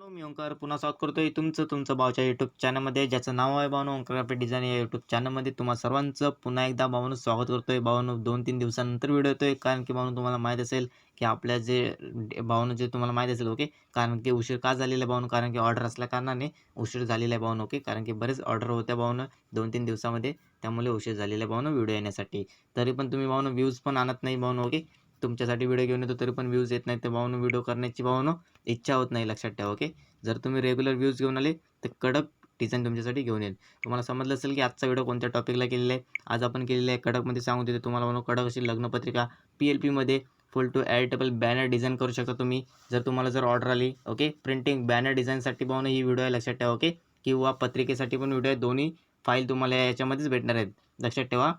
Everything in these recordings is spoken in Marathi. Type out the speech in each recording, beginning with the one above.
मित्रांनो मी ओंकार पुन्हा स्वागत करतोय. तुमचं तुमचं भावच्या यूट्यूब चॅनलमध्ये ज्याचं नाव आहे भावनो ओंकार डिझाईन या यूट्यूब चॅनलमध्ये तुम्हा सर्वांचं पुन्हा एकदा भावानं स्वागत करतोय. भावनो दोन तीन दिवसानंतर व्हिडिओ येतोय. कारण की भावनो तुम्हाला माहीत असेल की आपल्या जे भावनो जे तुम्हाला माहीत असेल ओके कारण की उशीर का झालेला आहे भावनो कारण की ऑर्डर असल्या कारणाने उशीर झालेला आहे भावनो ओके कारण की बरेच ऑर्डर होत्या भावनं दोन तीन दिवसामध्ये. त्यामुळे उशीर झालेला आहे भावनो व्हिडिओ येण्यासाठी. तरी पण तुम्ही भावनं व्ह्यूज पण आणत नाही भावनो ओके तुमच्यासाठी व्हिडिओ घेऊन येतो तरी पण व्ह्यूज येत नाही तर भावनो व्हिडिओ करण्याची भावनो इच्छा होत नाही लक्षात ठेवा ओके जर तुम्ही रेग्युलर व्ह्यूज घेऊन आले तर कडक डिझाईन तुमच्यासाठी घेऊन येईल. तुम्हाला समजलं असेल की आजचा व्हिडिओ कोणत्या टॉपिकला केलेला आहे? आज आपण केलेला आहे कडकमध्ये सांगून देतो. तुम्हाला म्हणून कडक अशी लग्नपत्रिका पी एल पीमध्ये full to editable banner design करू शकता तुम्ही. जर तुम्हाला जर ऑर्डर आली ओके प्रिंटिंग बॅनर डिझाईनसाठी पाहून ही व्हिडिओ आहे लक्षात ठेवा ओके किंवा पत्रिकेसाठी पण व्हिडिओ आहे. दोन्ही फाईल तुम्हाला याच्यामध्येच भेटणार आहेत. लक्षात ठेवा.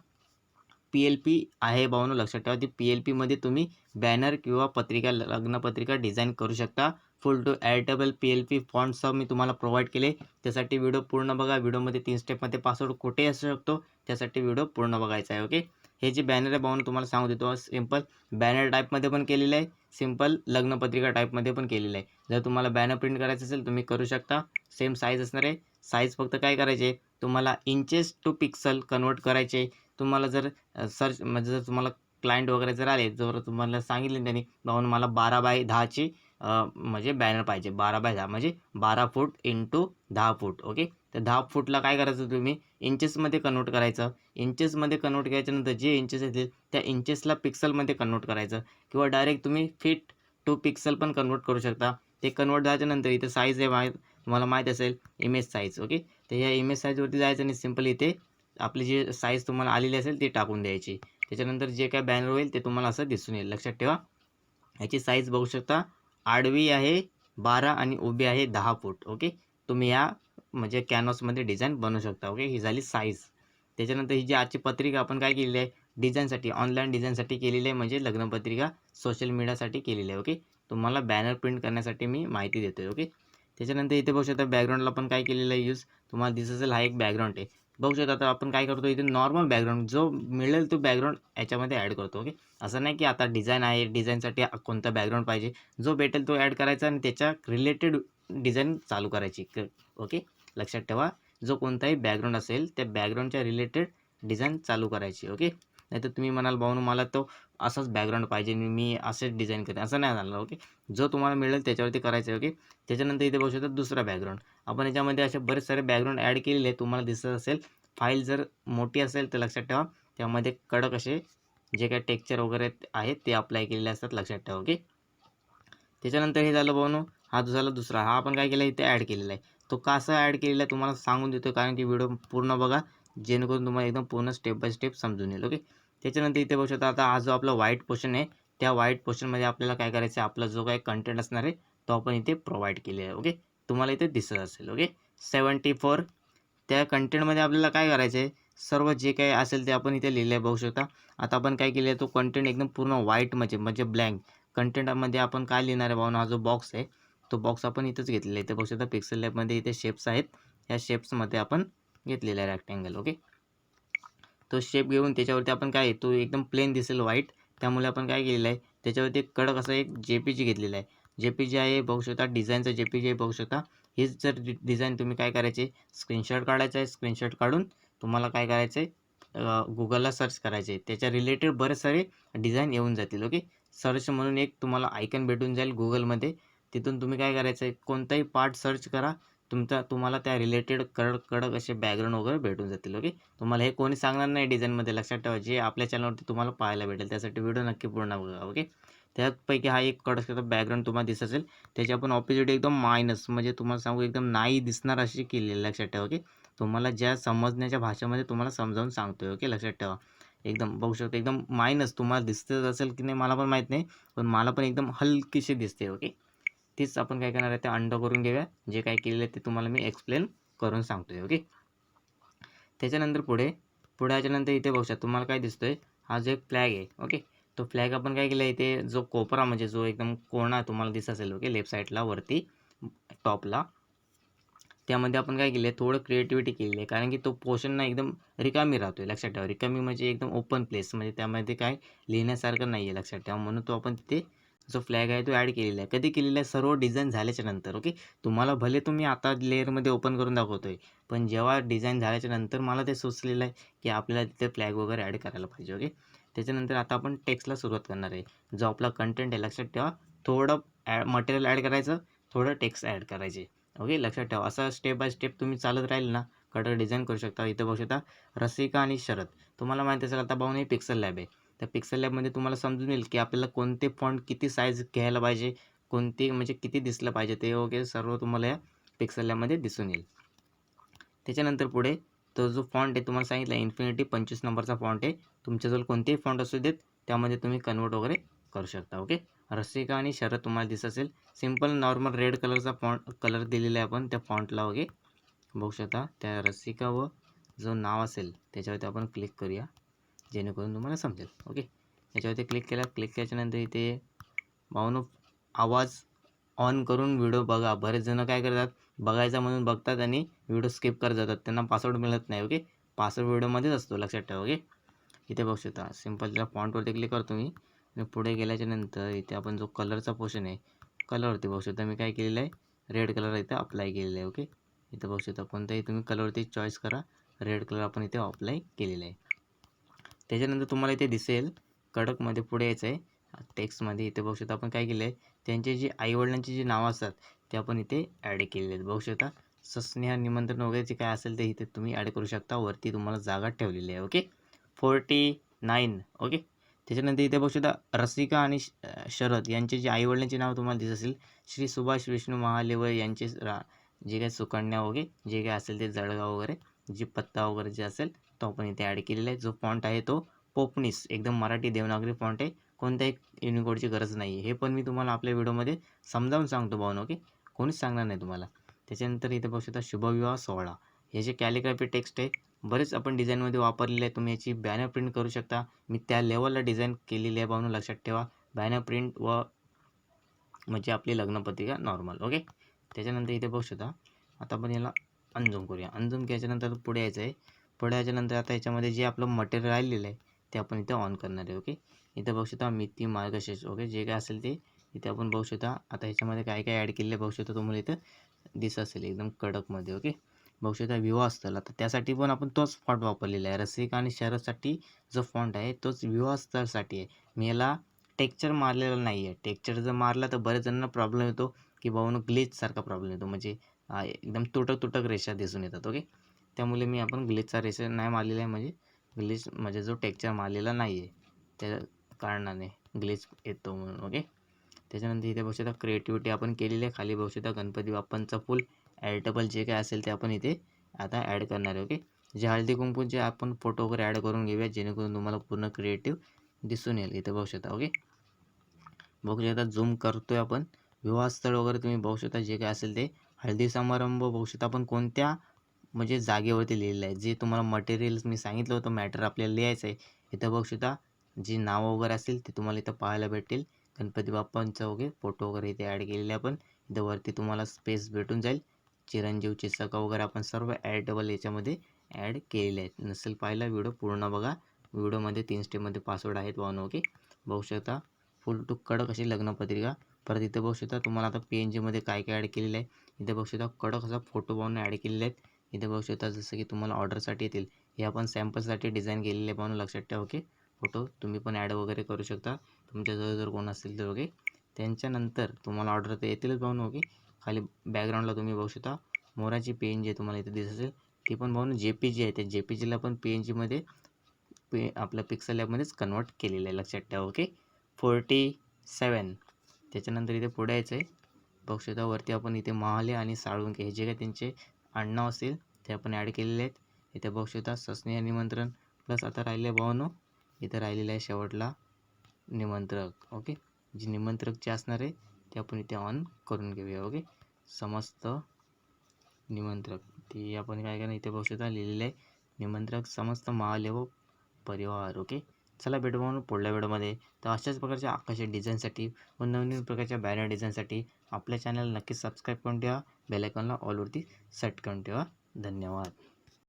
पी एल पी आहे भावनो लक्षात ठेवा. ती पी एल पीमध्ये तुम्ही बॅनर किंवा पत्रिका लग्नपत्रिका डिझाईन करू शकता. Full to editable P L P फॉन्टसह मी तुम्हाला प्रोव्हाइड केले. त्यासाठी व्हिडिओ पूर्ण बघा. व्हिडिओमध्ये तीन स्टेपमध्ये पासवर्ड कुठे असू शकतो. त्यासाठी व्हिडिओ पूर्ण बघायचा आहे ओके हे जे बॅनर आहे भावनो तुम्हाला सांगू देतो. सिंपल बॅनर टाईपमध्ये पण केलेलं आहे. सिंपल लग्नपत्रिका टाईपमध्ये पण केलेलं आहे. जर तुम्हाला बॅनर प्रिंट करायचं असेल तुम्ही करू शकता. सेम साईज असणार आहे. साईज फक्त काय करायचे? तुम्हाला इंचेस टू पिक्सल कन्वर्ट करायचे. तुम्हाला जर सर्च म्हणजे जर तुम्हाला क्लायंट वगैरे जर आले जर तुम्हाला सांगितले त्यांनी भाऊन मला बारा बाय दहाची म्हणजे बॅनर पाहिजे बारा बाय दहा म्हणजे बारा फूट इंटू दहा फूट ओके तर दहा फूटला काय करायचं तुम्ही? इंचेसमध्ये कन्वर्ट करायचं. इंचेसमध्ये कन्वर्ट केल्याच्यानंतर जे इंचेस येतील त्या इंचेसला पिक्सलमध्ये कन्वर्ट करायचं. किंवा डायरेक्ट तुम्ही फिट टू पिक्सल पण कन्वर्ट करू शकता. ते कन्वर्ट झाल्याच्यानंतर इथे साईज आहे माहीत तुम्हाला माहीत असेल इमेज साईज ओके तर या इमेज साईजवरती जायचं आणि सिंपल इथे आपली जी साईज तुम्हाला आलेली असेल ती टाकून द्यायची. त्याच्यानंतर जे काय बॅनर होईल ते तुम्हाला असं दिसून येईल. लक्षात ठेवा. ह्याची साईज बघू शकता. आडवी आहे बारा आणि उभी आहे दहा फूट. ओके तुम्ही या म्हणजे कॅनव्हासमध्ये डिझाईन बनवू शकता. ओके ही झाली साईज त्याच्यानंतर ही जी आजची पत्रिका आपण काय केलेली आहे? डिझाईनसाठी ऑनलाईन डिझाईनसाठी केलेली आहे. म्हणजे लग्नपत्रिका सोशल मीडियासाठी केलेली आहे. ओके तुम्हाला बॅनर प्रिंट करण्यासाठी मी माहिती देतो आहे ओके त्याच्यानंतर इथे बघू शकता बॅकग्राऊंडला पण काय केलेलं आहे यूज तुम्हाला दिसत असेल हा एक बॅकग्राऊंड आहे. बघू शकता आता आपण काय करतो इथे नॉर्मल बॅकग्राऊंड जो मिळेल तो बॅकग्राऊंड याच्यामध्ये ॲड करतो ओके असं नाही की आता डिझाईन आहे डिझाईनसाठी कोणता बॅकग्राऊंड पाहिजे. जो भेटेल तो ॲड करायचा आणि त्याच्या रिलेटेड डिझाईन चालू करायची ओके लक्षात ठेवा जो कोणताही बॅकग्राऊंड असेल त्या बॅकग्राऊंडच्या रिलेटेड डिझाईन चालू करायची ओके नाही तर तुम्ही म्हणाल भाऊ मला तो असाच बॅकग्राऊंड पाहिजे मी असेच डिझाईन करेन. असं नाही झालं ओके जो तुम्हाला मिळेल त्याच्यावरती करायचं ओके त्याच्यानंतर इथे बघू शकता दुसरा बॅकग्राऊंड आपण याच्यामध्ये असे बरेच सारे बॅकग्राऊंड ॲड केलेले आहे तुम्हाला दिसत असेल. फाईल जर मोठी असेल तर लक्षात ठेवा. त्यामध्ये कडक असे जे काही टेक्चर वगैरे आहेत ते अप्लाय केलेले असतात लक्षात ठेवा ओके त्याच्यानंतर हे झालं भाऊनो हा झाला दुसरा. हा आपण काय केला इथे ॲड केलेला आहे. तो कसा ॲड केलेला आहे तुम्हाला सांगून देतो कारण की व्हिडिओ पूर्ण बघा. जेणेकरून तुम्हाला एकदम पूर्ण स्टेप बाय स्टेप समजून येईल ओके त्याच्यानंतर इथे बघू शकता आता हा जो आपला व्हाईट पोर्शन आहे त्या व्हाईट पोर्शनमध्ये आपल्याला काय करायचं आहे? आपला जो काही कंटेंट असणार आहे तो आपण इथे प्रोव्हाइड केले आहे ओके तुम्हाला इथे दिसत असेल ओके सेवन्टी फोर त्या कंटेंटमध्ये आपल्याला काय करायचं आहे? सर्व जे काही असेल ते आपण इथे लिहिलं आहे बघू शकता. आता आपण काय केलं आहे? तो कंटेंट एकदम पूर्ण व्हाईट म्हणजे म्हणजे ब्लँक कंटेंटमध्ये आपण काय लिहिणार आहे भावना? हा जो बॉक्स आहे तो बॉक्स आपण इथंच घेतलेला आहे. इथे बघू शकता पिक्सल लॅबमध्ये इथे शेप्स आहेत. या शेप्समध्ये आपण घेतलेला आहे रॅक्टँगल ओके तो शेप घेऊन त्याच्यावरती आपण काय तो एकदम प्लेन दिसेल व्हाईट त्यामुळे आपण काय केलेलं आहे त्याच्यावरती एक कडक असं एक जे पी जी घेतलेलं आहे. जे पी जी आहे बघू शकता डिझाईनचं जे पी जी आहे बघू शकता. हीच जर डिझाईन तुम्ही काय करायचे स्क्रीनशॉट काढायचं आहे स्क्रीनशॉट काढून तुम्हाला काय करायचं आहे गुगलला सर्च करायचे त्याच्या रिलेटेड बरेच सारे डिझाईन येऊन जातील ओके सर्च म्हणून एक तुम्हाला आयकन भेटून जाईल गुगलमध्ये तिथून तुम्ही काय करायचं आहे कोणताही पार्ट सर्च करा. तुमचा तुम्हाला त्या रिलेटेड कडक कडक असे बॅकग्राऊंड वगैरे भेटून जातील ओके तुम्हाला हे कोणी सांगणार नाही डिझाईनमध्ये लक्षात ठेवा जे आपल्या चॅनलवरती तुम्हाला पाहायला भेटेल त्यासाठी व्हिडिओ नक्की पूर्ण बघा ओके त्यापैकी हा एक कडक बॅकग्राऊंड तुम्हाला दिसत असेल त्याची आपण ऑपोजिट एकदम मायनस म्हणजे तुम्हाला सांगू एकदम नाही दिसणार अशी केलेली लक्षात ठेवा ओके तुम्हाला ज्या समजण्याच्या भाषेमध्ये तुम्हाला समजावून सांगतोय ओके लक्षात ठेवा. एकदम बघू शकतो एकदम मायनस तुम्हाला दिसतच असेल की नाही मला पण माहीत नाही पण मला पण एकदम हलकीशी दिसते ओके तीच आपण काय करणार आहे ते अंड करून घेऊया. जे काय केलेलं आहे ते तुम्हाला मी एक्सप्लेन करून सांगतो आहे ओके त्याच्यानंतर पुढे पुढे याच्यानंतर इथे बघू शकता तुम्हाला काय दिसतो आहे हा जो एक फ्लॅग आहे ओके तो फ्लॅग आपण काय केलं आहे इथे जो कोपरा म्हणजे जो एकदम कोणा तुम्हाला दिसत असेल ओके लेफ्ट साईडला वरती टॉपला त्यामध्ये आपण काय केलं आहे थोडं क्रिएटिव्हिटी केलेली आहे कारण की तो पोर्शन ना एकदम रिकामी राहतो आहे लक्षात ठेवा. रिकामी म्हणजे एकदम ओपन प्लेस म्हणजे त्यामध्ये काय लिहिण्यासारखं नाही आहे लक्षात ठेवा. म्हणून तो आपण तिथे जो फ्लॅग आहे तो ॲड केलेला आहे. कधी केलेला आहे? सर्व डिझाईन झाल्याच्यानंतर ओके तुम्हाला भले तुम्ही आता लेअरमध्ये ओपन करून दाखवतो आहे पण जेव्हा डिझाईन झाल्याच्यानंतर मला ते सुचलेलं आहे की आपल्याला तिथे फ्लॅग वगैरे ॲड करायला पाहिजे ओके त्याच्यानंतर आता आपण टेक्स्टला सुरुवात करणार आहे. जो आपला कंटेंट आहे लक्षात ठेवा. थोडं ॲड मटेरियल ॲड करायचं थोडं टेक्स्ट ॲड करायचे ओके लक्षात ठेवा. असं स्टेप बाय स्टेप तुम्ही चालत राहील ना कटर डिझाईन करू शकता इथं बघू शकता. रसिका आणि शरद. तुम्हाला माहिती असेल आता पाहून हे पिक्सल लॅब आहे. त्या पिक्सल लॅबमध्ये तुम्हाला समजून येईल की आपल्याला कोणते फॉन्ट किती साईज घ्यायला पाहिजे कोणते म्हणजे किती दिसलं पाहिजे ते वगैरे सर्व तुम्हाला या पिक्सल लॅबमध्ये दिसून येईल. त्याच्यानंतर पुढे तो जो फॉन्ट आहे तुम्हाला सांगितलं इन्फिनिटी पंचवीस नंबरचा फॉन्ट आहे. तुमच्याजवळ कोणतेही फॉन्ट असू देत त्यामध्ये तुम्ही कन्वर्ट वगैरे करू शकता ओके रसिका आणि शरद तुम्हाला दिसत असेल. सिंपल नॉर्मल रेड कलरचा फॉन्ट कलर दिलेला आहे आपण त्या फॉन्टला वगैरे बघू शकता त्या रसिका व जो नाव असेल त्याच्यावरती आपण क्लिक करूया. जेणेकरून तुम्हाला समजेल. ओके याच्यावरती क्लिक केला क्लिक केल्याच्यानंतर इथे भाऊनो आवाज ऑन करून व्हिडिओ बघा. बरेच जण काय करतात? बघायचा म्हणून बघतात आणि व्हिडिओ स्किप करत जातात. त्यांना पासवर्ड मिळत नाही ओके पासवर्ड व्हिडिओमध्येच असतो लक्षात ठेवा ओके इथे बघू शकता. सिंपल त्या फॉन्टवरती क्लिक करतो मी आणि पुढे गेल्याच्यानंतर इथे आपण जो कलरचा पोर्शन आहे कलरवरती बघू शकता. मी काय केलेलं आहे? रेड कलर इथे अप्लाय केलेलं आहे ओके इथं बघू शकता. कोणताही तुम्ही कलरवरती चॉईस करा. रेड कलर आपण इथे अप्लाय केलेला आहे. त्याच्यानंतर तुम्हाला इथे दिसेल कडकमध्ये पुढे यायचं आहे टेक्स्टमध्ये इथे बघू शकता आपण काय केलं आहे त्यांचे जे आईवडिलांची जी नावं असतात ते आपण इथे ॲड केलेले आहेत. बघू शकता सस्नेह निमंत्रण वगैरे जे काय असेल ते इथे तुम्ही ॲड करू शकता. वरती तुम्हाला जागा ठेवलेली आहे ओके फोर्टी नाईन ओके त्याच्यानंतर इथे बघू शकता रसिका आणि शरद यांचे जे आईवडिलांचे नाव तुम्हाला दिसत असेल श्री सुभाष विष्णू महालेवर यांचे रा जे काय सुकन्या वगैरे जे काय असेल ते जळगाव वगैरे जी पत्ता वगैरे जे असेल तो आपण इथे ॲड केलेला आहे. जो फॉन्ट आहे तो पोपनीस एकदम मराठी देवनागरी फॉन्ट आहे. कोणत्याही युनिकोडची गरज नाही आहे हे पण मी तुम्हाला आपल्या व्हिडिओमध्ये समजावून सांगतो भाऊन ओके? कोणीच सांगणार नाही तुम्हाला. त्याच्यानंतर इथे बघू शकता शुभविवाह सोहळा. हे जे कॅलिग्राफी टेक्स्ट आहे बरेच आपण डिझाईनमध्ये वापरलेले आहे. तुम्ही याची बॅनर प्रिंट करू शकता. मी त्या लेवलला डिझाईन केलेली आहे भाऊन लक्षात ठेवा. बॅनर प्रिंट व म्हणजे आपली लग्नपत्रिका नॉर्मल ओके? त्याच्यानंतर इथे बघू शकता. आता आपण याला अनझूम करूया. अनझूम केल्याच्यानंतर पुढे यायचं आहे. पुढे याच्यानंतर आता याच्यामध्ये जे आपलं मटेरियल राहिलेलं आहे ते आपण इथं ऑन करणार आहे ओके इथं बघू शकता मिती मार्गशीर्ष ओके जे काय असेल ते इथे आपण बघू शकता. आता ह्याच्यामध्ये काय काय ॲड केलेलं बघू शकता तुम्हाला इथं दिसत असेल एकदम कडकमध्ये ओके बघू शकता विवाह स्थळ आता त्यासाठी पण आपण तोच फॉन्ट वापरलेला आहे. रसिक आणि शरदसाठी जो फॉन्ट आहे तोच विवाह स्थळसाठी आहे. मी याला टेक्चर मारलेला नाही आहे टेक्चर जर मारला तर बरेच जणांना प्रॉब्लेम येतो की बाबा ग्लिचसारखा प्रॉब्लेम येतो. म्हणजे एकदम तुटक तुटक रेषा दिसून येतात ओके त्यामुळे मी आपण ग्लिचचा रेसर नाही मारलेला आहे म्हणजे ग्लिच म्हणजे जो टेक्चर मारलेला नाही आहे त्या कारणाने ग्लिच येतो म्हणून ओके त्याच्यानंतर इथे बघू शकता क्रिएटिव्हिटी आपण केलेली आहे. खाली बघू शकता गणपती बाप्पांचा फुल ॲडिटेबल जे काय असेल ते आपण इथे आता ॲड करणार आहे ओके जे हळदी कुंकूचे आपण फोटो वगैरे ॲड करून घेऊया जेणेकरून तुम्हाला पूर्ण क्रिएटिव्ह दिसून येईल. इथे बघू शकता ओके बघू शकता झूम करतोय आपण. विवाहस्थळ वगैरे तुम्ही बघू शकता जे काय असेल ते. हळदी समारंभ बघू शकता आपण कोणत्या म्हणजे जागेवरती लिहिलेलं आहे. जे तुम्हाला मटेरियल्स मी सांगितलं होतं मॅटर आपल्याला लिहायचं आहे इथं बघू शकता जी नावं वगैरे असतील ते तुम्हाला इथं पाहायला भेटेल गणपती बाप्पांचा वगैरे फोटो वगैरे इथे ॲड केलेले आपण. इथं वरती तुम्हाला स्पेस भेटून जाईल. चिरंजीव चिसका वगैरे आपण सर्व ॲडेबल याच्यामध्ये ॲड केलेले आहेत. नसेल पाहिला व्हिडिओ पूर्ण बघा. व्हिडिओमध्ये तीन स्टेपमध्ये पासवर्ड आहेत वाहन ओके बघू शकता फुल टू कडक अशी लग्नपत्रिका परत इथं बघू शकता तुम्हाला आता पी एन जीमध्ये काय काय ॲड केलेलं आहे. इथे बघू शकता कडक असा फोटो पाहून ॲड केलेले आहेत. इथे बघू शकता जसं की तुम्हाला ऑर्डरसाठी येतील. हे आपण सॅम्पलसाठी डिझाईन केलेले पाहून लक्षात ठेवा ओके? फोटो तुम्ही पण ॲड वगैरे करू शकता. तुमच्याजवळ जर कोण असेल तर ओके? त्यांच्यानंतर तुम्हाला ऑर्डर तर येतीलच पाहून ओके? खाली बॅकग्राऊंडला तुम्ही बघू शकता. मोराची पी एन जी तुम्हाला इथे दिसत असेल. ती पण पाहून जे पी जी आहे. त्या जे पी जीला पण पी एन जीमध्ये पे आपल्या पिक्सल लॅबमध्येच कन्वर्ट केलेलं आहे. लक्षात ठेवा ओके? फोर्टी सेवन त्याच्यानंतर इथे पुढे यायचं आहे बघू शकता वरती आपण इथे महाले आणि साळुंके हे जे काही त्यांचे आडनाव असेल ते आपण ॲड केलेले आहेत. इथे बघू शकता सस्नेह निमंत्रण प्लस आता राहिले भावनो. इथं राहिलेलं आहे शेवटला निमंत्रक ओके जे निमंत्रक जे असणार आहे ते आपण इथे ऑन करून घेऊया ओके समस्त निमंत्रक. ते आपण काय करणार इथे बघू शकता लिहिलेलं आहे निमंत्रक समस्त महालेव परिवार ओके चला भेटू म्हणून पुढल्या व्हिडिओमध्ये तर अशाच प्रकारच्या आकाशी डिझाईनसाठी व नवीन प्रकारच्या बॅनर डिझाईनसाठी आपल्या चॅनल नक्की सबस्क्राईब करून ठेवा. बेलायकॉनला ऑलवरती सेट करून ठेवा. धन्यवाद.